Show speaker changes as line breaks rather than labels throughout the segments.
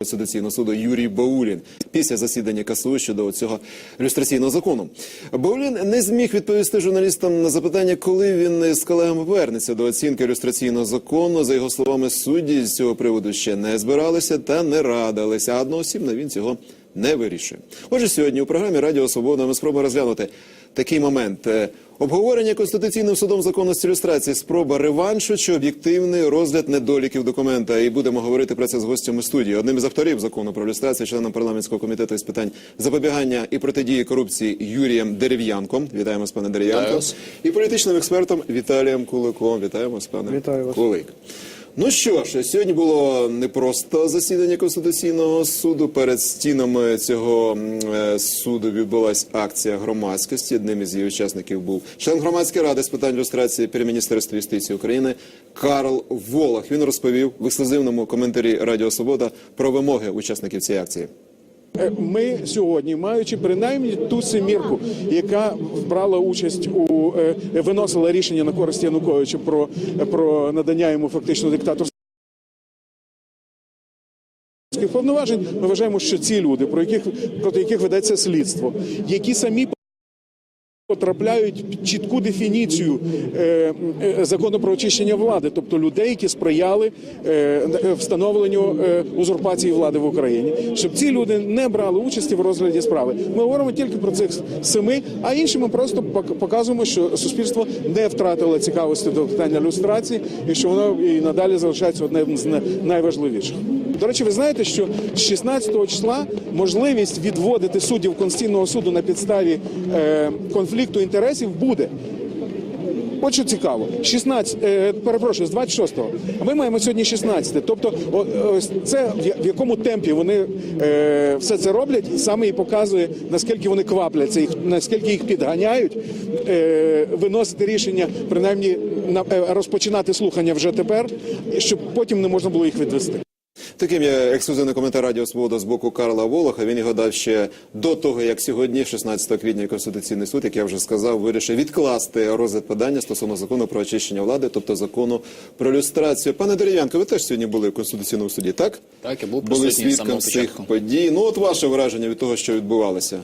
Конституційного суду Юрій Баулін після засідання КСУ щодо цього люстраційного закону. Баулін не зміг відповісти журналістам на запитання, коли він з колегами повернеться до оцінки люстраційного закону. За його словами, судді з цього приводу ще не збиралися та не радилися. А одноосібно він цього не вирішує. Отже, сьогодні у програмі Радіо Свобода ми спробуємо розглянути такий момент. Обговорення Конституційним судом законності люстрації, спроба реваншу чи об'єктивний розгляд недоліків документа. І будемо говорити про це з гостями студії. Одним із авторів закону про люстрацію, членом парламентського комітету із питань запобігання і протидії корупції Юрієм Дерев'янком. Вітаємо з пане Дерев'янко. І політичним експертом Віталієм Куликом. Вітаємо з пане
Вітаю вас.
Кулик. Ну що ж, сьогодні було не просто засідання Конституційного суду. Перед стінами цього е, суду відбулася акція громадськості. Одним із її учасників був член громадської ради з питань люстрації при міністерстві юстиції України Карл Волох. Він розповів в ексклюзивному коментарі Радіо Свобода про вимоги учасників цієї акції.
Е, Ми сьогодні, маючи принаймні ту семірку, яка брала участь у е, виносила рішення на користь Януковича про, про надання йому фактично диктаторських повноважень, ми вважаємо, що ці люди, про яких проти яких ведеться слідство, які самі потрапляють чітку дефініцію е, е, закону про очищення влади, тобто людей, які сприяли е, встановленню узурпації влади в Україні, щоб ці люди не брали участі в розгляді справи. Ми говоримо тільки про цих семи, а інші ми просто пок- показуємо, що суспільство не втратило цікавості до питання люстрації і що воно і надалі залишається одним з найважливіших. До речі, ви знаєте, що з 16 числа можливість відводити суддів Конституційного суду на підставі е, конфлікту інтересів буде. От що цікаво, 16, е, перепрошую, з 26-го, а ми маємо сьогодні 16. Тобто, о, це в якому темпі вони е, все це роблять, саме і показує наскільки вони квапляться, їх наскільки їх підганяють, е, виносити рішення, принаймні на розпочинати слухання вже тепер, щоб потім не можна було їх відвести.
Таким є ексклюзивний коментар Радіо Свобода з боку Карла Волоха. Він його дав ще до того, як сьогодні, 16 квітня, Конституційний суд, як я вже сказав, вирішив відкласти розгляд подання стосовно закону про очищення влади, тобто закону про люстрацію. Пане Дерев'янко, ви теж сьогодні були в Конституційному суді, так?
Так, я був
були свідком цих подій. Ну, от ваше враження від того, що відбувалося.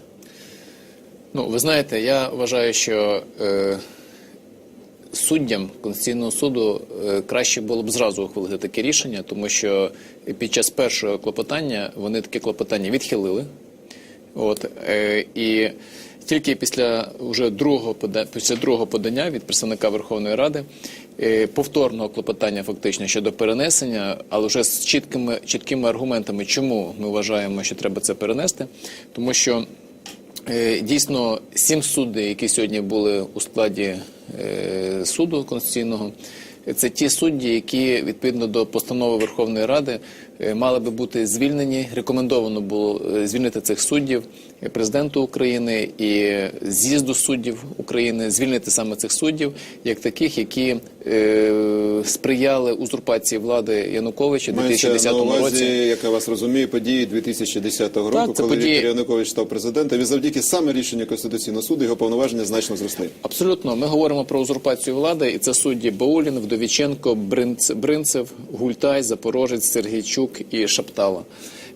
Ну, ви знаєте, я вважаю, що е, суддям Конституційного суду е, краще було б зразу ухвалити таке рішення, тому що під час першого клопотання вони таке клопотання відхилили. От, е, і тільки після вже другого після другого подання від представника Верховної Ради е, повторного клопотання фактично щодо перенесення, але вже з чіткими чіткими аргументами, чому ми вважаємо, що треба це перенести, тому що Дійсно, сім суддів, які сьогодні були у складі е, суду конституційного, це ті судді, які відповідно до постанови Верховної Ради е, мали би бути звільнені. Рекомендовано було е, звільнити цих суддів е, президенту України і з'їзду суддів України, звільнити саме цих суддів, як таких, які е, сприяли узурпації влади Януковича у
Мається
2010
на увазі,
році.
як я вас розумію, події 2010 року,
це
коли
події-
Віктор Янукович став президентом, і завдяки саме рішенню Конституційного суду його повноваження значно зросли.
Абсолютно, ми говоримо про узурпацію влади, і це судді Баулін, Вдовіченко, Бринц- Бринцев, Гультай, Запорожець, Сергійчук і Шаптала.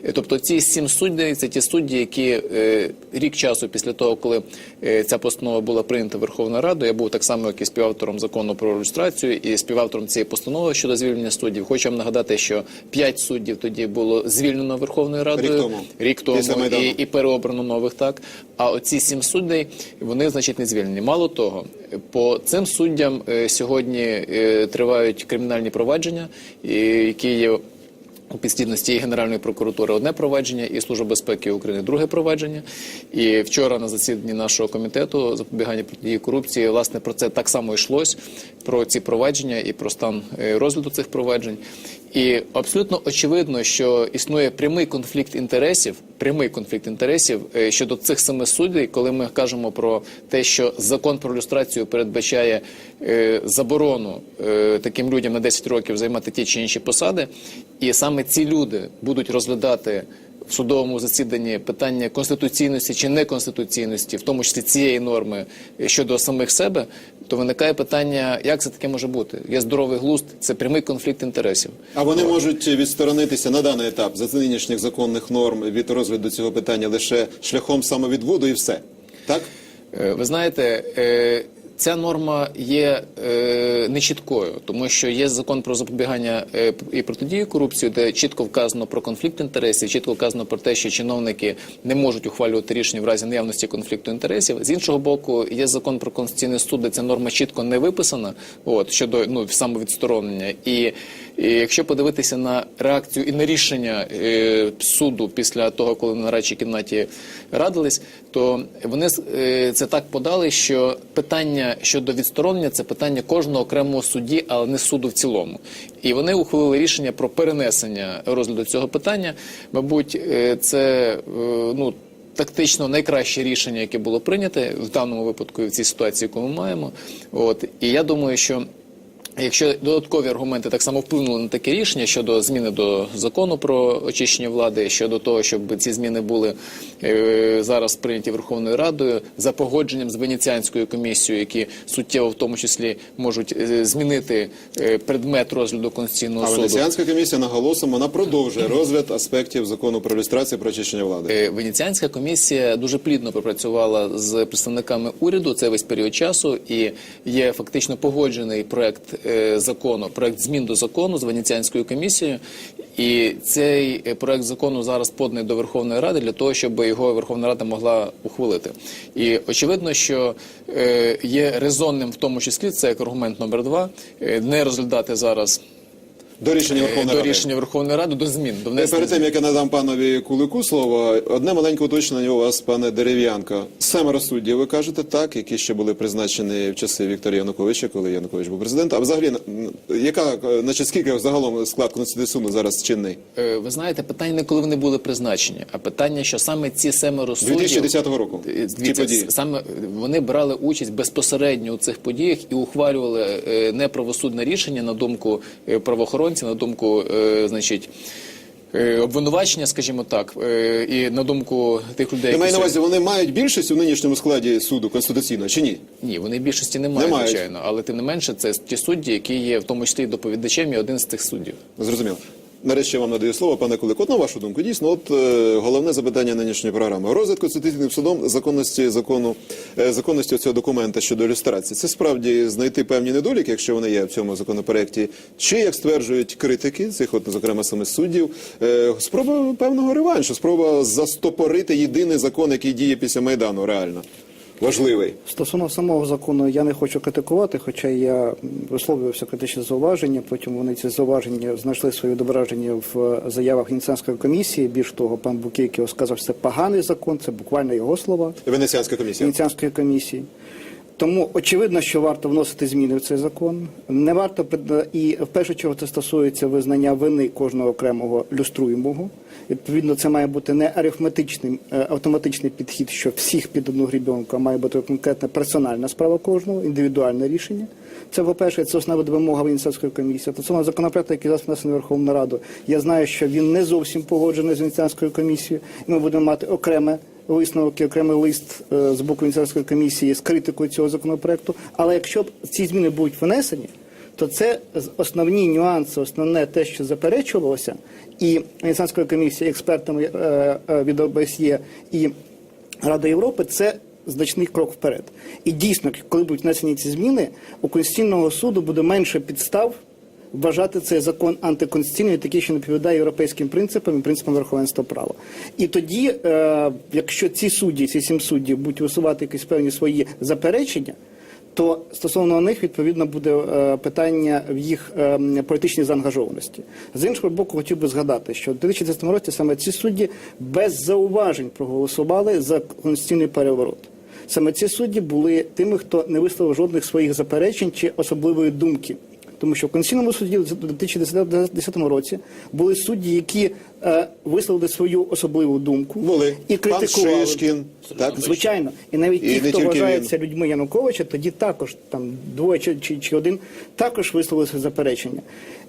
Е, Тобто ці сім суддів це ті судді, які е, рік часу після того, коли е, ця постанова була прийнята Верховною Радою, я був так само, як і співавтором закону про люстрацію і співавтором цієї постанови щодо звільнення суддів. Хочу вам нагадати, що п'ять суддів тоді було звільнено Верховною Радою
Рік тому.
рік тому і, і переобрано нових так. А оці сім суддей вони значить не звільнені. Мало того, по цим суддям е, сьогодні е, тривають кримінальні провадження, і, які є. У підслідності і Генеральної прокуратури одне провадження, і Служба безпеки України друге провадження. І вчора на засіданні нашого комітету запобігання протидії корупції власне про це так само йшлось про ці провадження і про стан е, розгляду цих проваджень. І абсолютно очевидно, що існує прямий конфлікт інтересів, прямий конфлікт інтересів е, щодо цих саме суддів, коли ми кажемо про те, що закон про люстрацію передбачає е, заборону е, таким людям на 10 років займати ті чи інші посади, і саме ці люди будуть розглядати в судовому засіданні питання конституційності чи неконституційності, в тому числі цієї норми щодо самих себе, то виникає питання, як це таке може бути? Є здоровий глузд, це прямий конфлікт інтересів.
А вони можуть відсторонитися на даний етап за нинішніх законних норм від розгляду цього питання лише шляхом самовідводу і все. Так?
Е, Ви знаєте, е, ця норма є е, нечіткою, тому що є закон про запобігання е, і протидію корупції, де чітко вказано про конфлікт інтересів, чітко вказано про те, що чиновники не можуть ухвалювати рішення в разі наявності конфлікту інтересів. З іншого боку, є закон про конституційний суд, де ця норма чітко не виписана, от щодо ну самовідсторонення. І, і якщо подивитися на реакцію і на рішення е, суду після того, коли на радчій кімнаті радились, то вони е, це так подали, що питання щодо відсторонення це питання кожного окремого судді, але не суду в цілому. І вони ухвалили рішення про перенесення розгляду цього питання. Мабуть, е, це ну. Тактично найкраще рішення, яке було прийняте в даному випадку і в цій ситуації, яку ми маємо. От і я думаю, що Якщо додаткові аргументи так само вплинули на таке рішення щодо зміни до закону про очищення влади, щодо того, щоб ці зміни були е, зараз прийняті Верховною Радою за погодженням з Венеціанською комісією, які суттєво в тому числі можуть е, змінити е, предмет розгляду конституційного
А
суду.
Венеціанська комісія наголосом вона продовжує розгляд аспектів закону про ілюстрацію про очищення влади.
Е, Венеціанська комісія дуже плідно попрацювала з представниками уряду це весь період часу, і є фактично погоджений проект закону, проект змін до закону з Венеціанською комісією. І цей е, проект закону зараз поданий до Верховної Ради для того, щоб його Верховна Рада могла ухвалити. І очевидно, що е, є резонним в тому числі це як аргумент номер два, е, не розглядати зараз
До рішення
е,
Верховної
до
Ради.
рішення Верховної Ради до змін до внесення.
перед тим, як я надам панові Кулику слово, одне маленьке уточнення у вас, пане Дерев'янко. Семеро суддів, ви кажете, так, які ще були призначені в часи Віктора Януковича, коли Янукович був президентом. А взагалі, яка, значить, скільки загалом склад Конституційного суду зараз чинний?
Е, Ви знаєте, питання не коли вони були призначені, а питання, що саме ці семеро суддів...
2010 року.
Е,
Ті події.
саме вони брали участь безпосередньо у цих подіях і ухвалювали неправосудне рішення на думку е, правоохоронців, на думку, е, значить. е, Обвинувачення, скажімо так, е, і на думку тих людей,
Я маю на увазі, вони мають більшість у нинішньому складі суду конституційного чи ні?
ні, вони більшості не мають,
Не мають.
звичайно, але тим не менше, це ті судді, які є в тому числі і доповідачем і один з цих суддів.
Зрозуміло. Нарешті вам надаю слово, пане Кулик. На вашу думку, дійсно, от е, головне запитання нинішньої програми. Розгляд конституційним судом законності закону е, законності цього документа щодо ілюстрації. Це справді знайти певні недоліки, якщо вони є в цьому законопроекті. Чи як стверджують критики цих, от зокрема саме суддів, е, спроба певного реваншу, спроба застопорити єдиний закон, який діє після майдану, реально важливий.
Стосовно самого закону я не хочу критикувати, хоча я висловлювався критичне зауваження. Потім вони ці зауваження знайшли своє відображення в заявах Венеціанської комісії. Більш того, пан Букейкіо сказав, що це поганий закон, це буквально його слова
Венеціанська комісія.
Венеціанської комісії. Тому очевидно, що варто вносити зміни в цей закон. Не варто і в першу чергу це стосується визнання вини кожного окремого люструємого. Відповідно, це має бути не арифметичний е, автоматичний підхід, що всіх під одну грібенку, а має бути конкретна персональна справа кожного, індивідуальне рішення. Це, по-перше, це основна вимога Венеціанської комісії. Стосовно законопроекту, який зараз внесений Верховну Раду, я знаю, що він не зовсім погоджений з Венеціанською комісією, ми будемо мати окреме висновок і окремий лист е, з боку Венеціанської комісії з критикою цього законопроекту. Але якщо б ці зміни будуть внесені, то це з- основні нюанси, основне те, що заперечувалося, і Венеціанською комісією, експертами е, е, від ОБСЄ і Рада Європи, це значний крок вперед. І дійсно, коли будуть внесені ці зміни, у Конституційного суду буде менше підстав вважати цей закон антиконституційним, такий, що не відповідає європейським принципам і принципам верховенства права. І тоді, е, якщо ці судді, ці сім суддів будуть висувати якісь певні свої заперечення, то стосовно них відповідно буде е, питання в їх е, політичній заангажованості. З іншого боку, хотів би згадати, що в 2010 році саме ці судді без зауважень проголосували за конституційний переворот. Саме ці судді були тими, хто не висловив жодних своїх заперечень чи особливої думки. Тому що в Конституційному суді в 2010 році були судді, які е, висловили свою особливу думку
Були
і
пан
критикували.
Шишкін, так?
Звичайно, і навіть
І
ті,
не
хто
тільки
вважається людьми Януковича, тоді також там двоє чи, чи, чи один також висловили своє заперечення.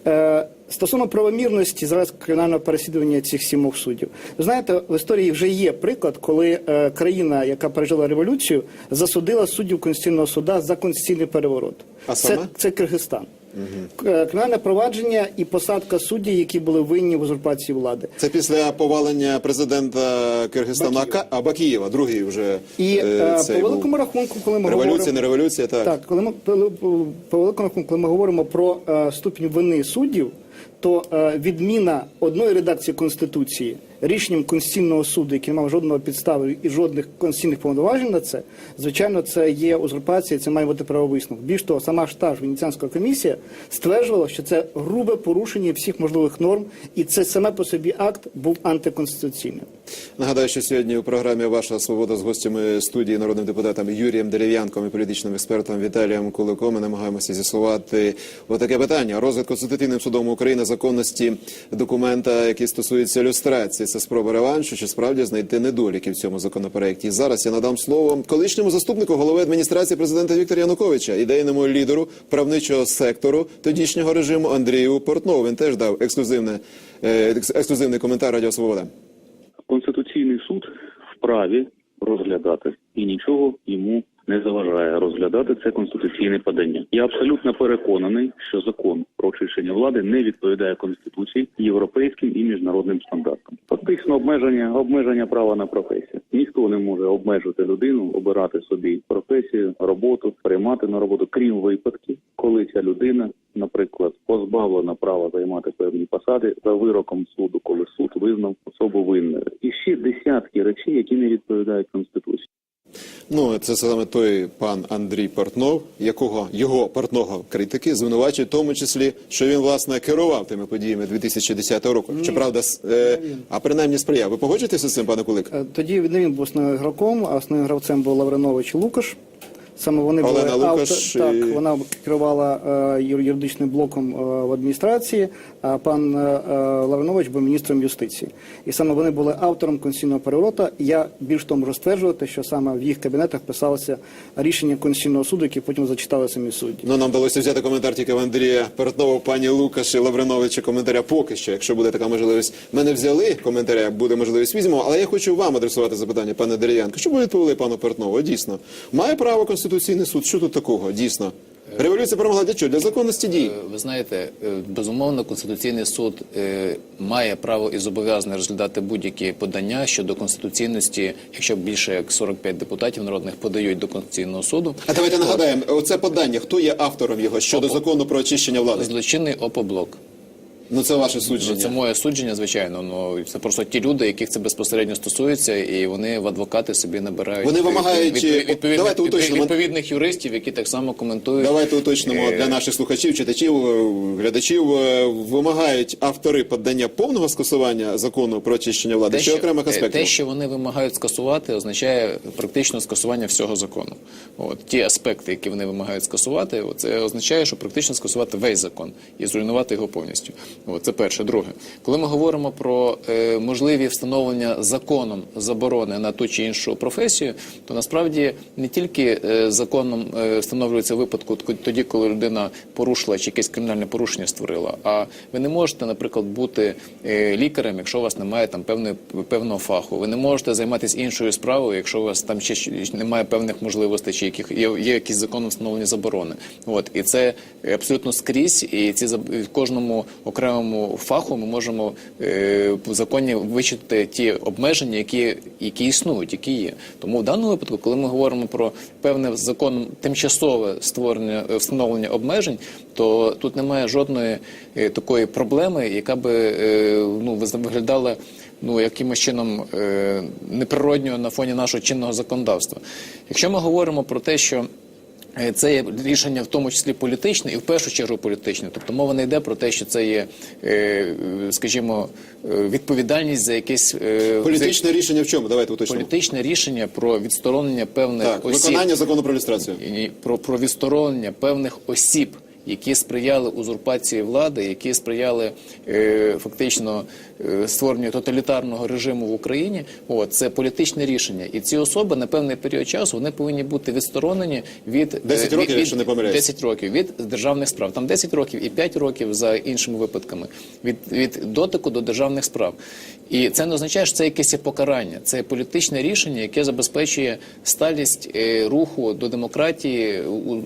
Е, Стосовно правомірності зараз кримінального переслідування цих сімох суддів. Ви знаєте, в історії вже є приклад, коли е, країна, яка пережила революцію, засудила суддів Конституційного суда за конституційний переворот.
А
це,
саме?
це Киргизстан. Е, Кримінальне провадження і посадка суддів, які були винні в узурпації влади.
Це після повалення президента Киргизстана Ака- а Бакієва, другий вже
І
е,
е,
цей
по
був.
великому рахунку, коли ми
революція,
говоримо...
не революція, так.
Так, коли ми по, великому рахунку, коли ми говоримо про е, ступінь вини суддів, то е, відміна одної редакції конституції рішенням конституційного суду, який не мав жодного підстави і жодних конституційних повноважень на це, звичайно, це є узурпація, це має бути правовисновок. Більш того, сама ж та ж Венеціанська комісія стверджувала, що це грубе порушення всіх можливих норм, і це саме по собі акт був антиконституційним.
Нагадаю, що сьогодні у програмі Ваша свобода з гостями студії народним депутатом Юрієм Дерев'янком і політичним експертом Віталієм Куликом. Ми намагаємося з'ясувати отаке питання. Розгляд Конституційним судом України законності документа, який стосується люстрації. Це спроба реваншу, чи справді знайти недоліки в цьому законопроекті. Зараз я надам слово колишньому заступнику голови адміністрації президента Віктора Януковича, ідейному лідеру правничого сектору тодішнього режиму Андрію Портнову. Він теж дав ексклюзивне, е, ексклюзивний коментар Радіо Свобода.
Конституційний суд вправі розглядати і нічого йому не заважає розглядати це конституційне подання. Я абсолютно переконаний, що закон про очищення влади не відповідає конституції, європейським і міжнародним стандартам. Фактично обмеження обмеження права на професію. Ніхто не може обмежити людину, обирати собі професію, роботу, приймати на роботу, крім випадків, коли ця людина, наприклад, позбавлена права займати певні посади за вироком суду, коли суд визнав особу винною. І ще десятки речей, які не відповідають конституції.
Ну, це саме той пан Андрій Портнов, якого його портного критики звинувачують, в тому числі, що він власне керував тими подіями 2010 року. Щоправда, с- е, а принаймні сприяв. Ви погоджуєтеся з цим, пане Кулик?
Е, Тоді не він був основним гравцем, а основним гравцем був Лавринович і Лукаш. Саме вони
Олена
були
Лукаш
автор-
і-
так, вона керувала е, юр- юридичним блоком е, в адміністрації, а пан е, е, Лавринович був міністром юстиції. І саме вони були автором конституційного переворота. Я більш того можу стверджувати, що саме в їх кабінетах писалося рішення конституційного суду, які потім зачитали самі судді.
Ну, нам вдалося взяти коментар тільки в Андрія Портнова, пані Лукаш і Лавриновича коментаря поки що. Якщо буде така можливість, мене взяли коментаря, буде можливість візьмемо. Але я хочу вам адресувати запитання, пане Дерев'янко. Що ви відповіли пану Портнову? Дійсно, має право Конституційний суд. Що тут такого? Дійсно. Революція перемогла для чого? Для законності дій.
Е, Ви знаєте, е, безумовно, Конституційний суд е, має право і зобов'язаний розглядати будь-які подання щодо конституційності, якщо більше як 45 депутатів народних подають до Конституційного суду.
А давайте нагадаємо, оце подання. Хто є автором його щодо закону про очищення влади?
Злочинний опоблок.
Ну це ваше судження.
Це моє судження, звичайно. Ну це просто ті люди, яких це безпосередньо стосується, і вони в адвокати собі набирають
Вони вимагають,
відповідних, відповідних,
давайте уточнимо.
відповідних юристів, які так само коментують.
Давайте уточнимо
Е,
для наших слухачів, читачів, е, глядачів. е, Вимагають автори подання повного скасування закону про очищення влади чи окремих
е,
аспектів?
те, що вони вимагають скасувати, означає практично скасування всього закону. От ті аспекти, які вони вимагають скасувати, це означає, що практично скасувати весь закон і зруйнувати його повністю. От, це перше. Друге, коли ми говоримо про е, можливі встановлення законом заборони на ту чи іншу професію, то насправді не тільки е, законом е, встановлюється випадку тоді, коли людина порушила чи якесь кримінальне порушення створила. А ви не можете, наприклад, бути е, лікарем, якщо у вас немає там певної певного фаху. Ви не можете займатися іншою справою, якщо у вас там ще немає певних можливостей, чи яких є, є якісь законом встановлені заборони. От і це абсолютно скрізь, і ці в кожному окремому фаху ми можемо е, в законі вичити ті обмеження, які, які існують, які є. Тому в даному випадку, коли ми говоримо про певне законом тимчасове створення е, встановлення обмежень, то тут немає жодної е, такої проблеми, яка би ну виглядала ну якимось чином неприродньо на фоні нашого чинного законодавства. Якщо ми говоримо про те, що Це є рішення в тому числі політичне і в першу чергу політичне. Тобто мова не йде про те, що це є, е, е, скажімо, е, відповідальність за якесь е,
Політичне рішення в чому? Давайте уточнимо.
політичне рішення про відсторонення певних
Так,
осіб
виконання закону про люстрацію.
про, про відсторонення певних осіб, які сприяли узурпації влади, які сприяли е, фактично е, створенню тоталітарного режиму в Україні. От це політичне рішення, і ці особи на певний період часу вони повинні бути відсторонені від е,
10 років,
від,
якщо не помиляюсь.
10 років від державних справ. Там 10 років і 5 років за іншими випадками від, від дотику до державних справ. І це не означає, що це якесь покарання. Це політичне рішення, яке забезпечує сталість е, руху до демократії,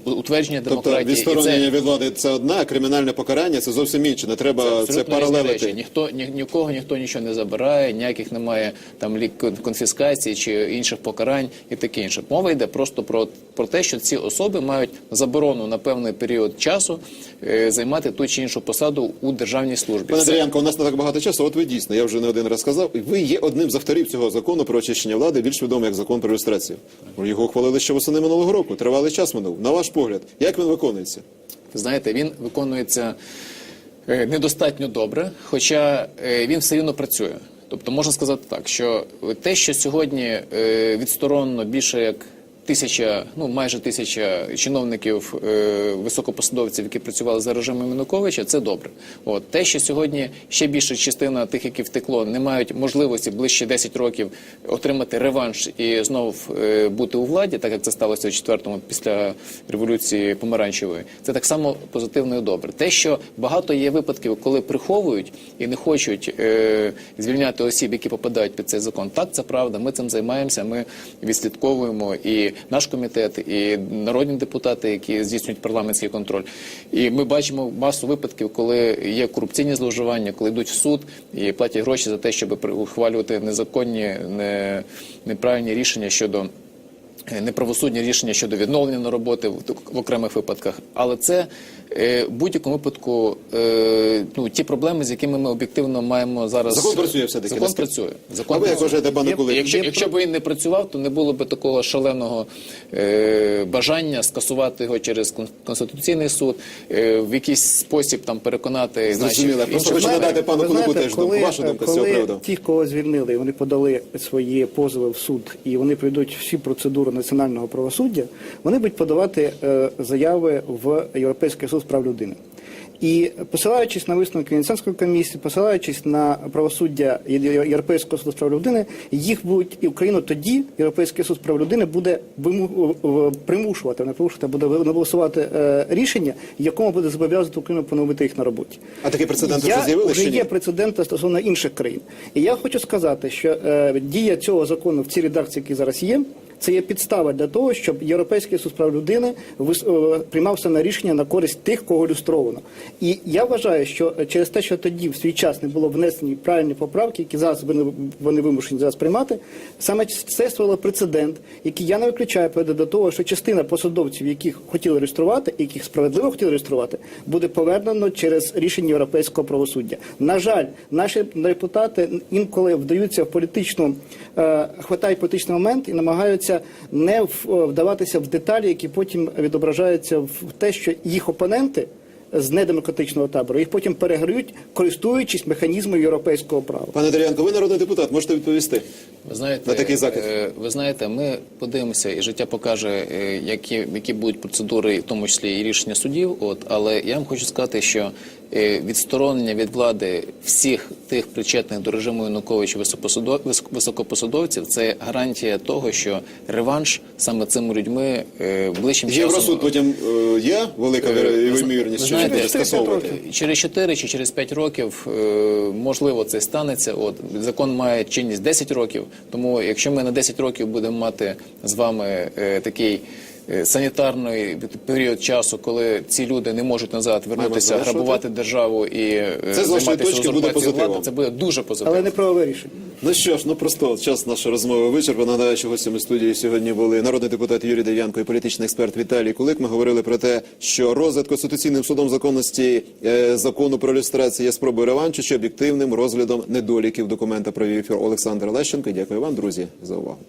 утвердження
Тобто
демократії. І
відсторонення
це
від влади це одна, а кримінальне покарання це зовсім інше. Не треба це,
різні
паралелити.
Ніхто ні, нікого ніхто нічого не забирає, ніяких немає там лік конфіскації чи інших покарань і таке інше. Мова йде просто про, про те, що ці особи мають заборону на певний період часу е, займати ту чи іншу посаду у державній службі.
Пане. Дріянко, у нас не так багато часу. От ви дійсно, я вже не один раз сказав. і Ви є одним з авторів цього закону про очищення влади, більш відомий як закон про ілюстрацію. Його ухвалили ще восени минулого року. Тривалий час минув. На ваш погляд, як він виконується?
Знаєте, він виконується е, недостатньо добре, хоча е, він все рівно працює. Тобто можна сказати так, що те, що сьогодні відсторонно більше як тисяча, ну майже тисяча чиновників, е, високопосадовців, які працювали за режимом Януковича, це добре. От те, що сьогодні ще більша частина тих, які втекло, не мають можливості ближче 10 років отримати реванш і знову е, бути у владі, так як це сталося у четвертому після революції помаранчевої. Це так само позитивно і добре. Те, що багато є випадків, коли приховують і не хочуть е, звільняти осіб, які попадають під цей закон. Так, це правда. Ми цим займаємося. Ми відслідковуємо і наш комітет, і народні депутати, які здійснюють парламентський контроль. І ми бачимо масу випадків, коли є корупційні зловживання, коли йдуть в суд і платять гроші за те, щоб ухвалювати незаконні, не, неправильні рішення щодо. Е, Неправосудні рішення щодо відновлення на роботи в, окремих випадках, але це е, в будь-якому випадку е, ну ті проблеми, з якими ми об'єктивно маємо зараз.
Закон працює все-таки,
Закон працює. Закон
А ви
працює.
вважаєте, пане
Є-
Кулик?
Якщо, якщо б він не працював, то не було б такого шаленого е, бажання скасувати його через конституційний суд, е, в якийсь спосіб там переконати
Зрозуміло. Просто хочу надати пану Кулику теж думку. Ваша думка з цього приводу.
ті, кого звільнили, вони подали свої позови в суд, і вони пройдуть всі процедури національного правосуддя, вони будуть подавати е, заяви в Європейський суд з прав людини. І посилаючись на висновки Венеціанської комісії, посилаючись на правосуддя Європейського суду з прав людини, їх будуть і Україну тоді Європейський суд з прав людини буде примушувати, не примушувати, буде виносувати е, рішення, якому буде зобов'язувати Україну поновити їх на роботі.
А такі прецеденти
Я-
вже з'явилися
вже є прецеденти стосовно інших країн. І я хочу сказати, що е, дія цього закону в цій редакції, який зараз є, це є підстава для того, щоб Європейський суд прав людини е, приймав саме рішення на користь тих, кого люстровано. І я вважаю, що через те, що тоді в свій час не було внесені правильні поправки, які зараз вони, вони вимушені зараз приймати, саме це створило прецедент, який я не виключаю приведе до того, що частина посадовців, яких хотіли реєструвати, яких справедливо хотіли реєструвати, буде повернено через рішення європейського правосуддя. На жаль, наші депутати інколи вдаються в політичну е, хватають політичний момент і намагаються не е, вдаватися в деталі, які потім відображаються в те, що їх опоненти. З недемократичного табору їх потім переграють, користуючись механізмом європейського права.
Пане Дар'янко, ви народний депутат, можете відповісти.
Ви знаєте,
На такий закид.
е, ви знаєте, ми подивимося, і життя покаже, е, які, які будуть процедури, в тому числі і рішення судів. От, але я вам хочу сказати, що е, відсторонення від влади всіх тих причетних до режиму Януковича високопосадовців це гарантія того, що реванш саме цими людьми ближчим часом
Євросуд потім є велика ймовірність,
знаєте,
скасовувати.
через 4 чи через 5 років можливо це станеться. От закон має чинність 10 років. Тому якщо ми на 10 років будемо мати з вами е, такий. Е, Санітарний період часу, коли ці люди не можуть назад вернутися, грабувати державу і е,
Це, з вашої точки, буде
влади, це буде дуже позитивно.
Але не правове рішення.
Ну що ж, ну просто час нашої розмови вичерпано. Нагадаю, що гостями студії сьогодні були народний депутат Юрій Дев'янко і політичний експерт Віталій Кулик. Ми говорили про те, що розгляд конституційним судом законності е, закону про люстрацію є спробою реваншу чи об'єктивним розглядом недоліків документа провів ефір Олександр Лещенко. Дякую вам, друзі, за увагу.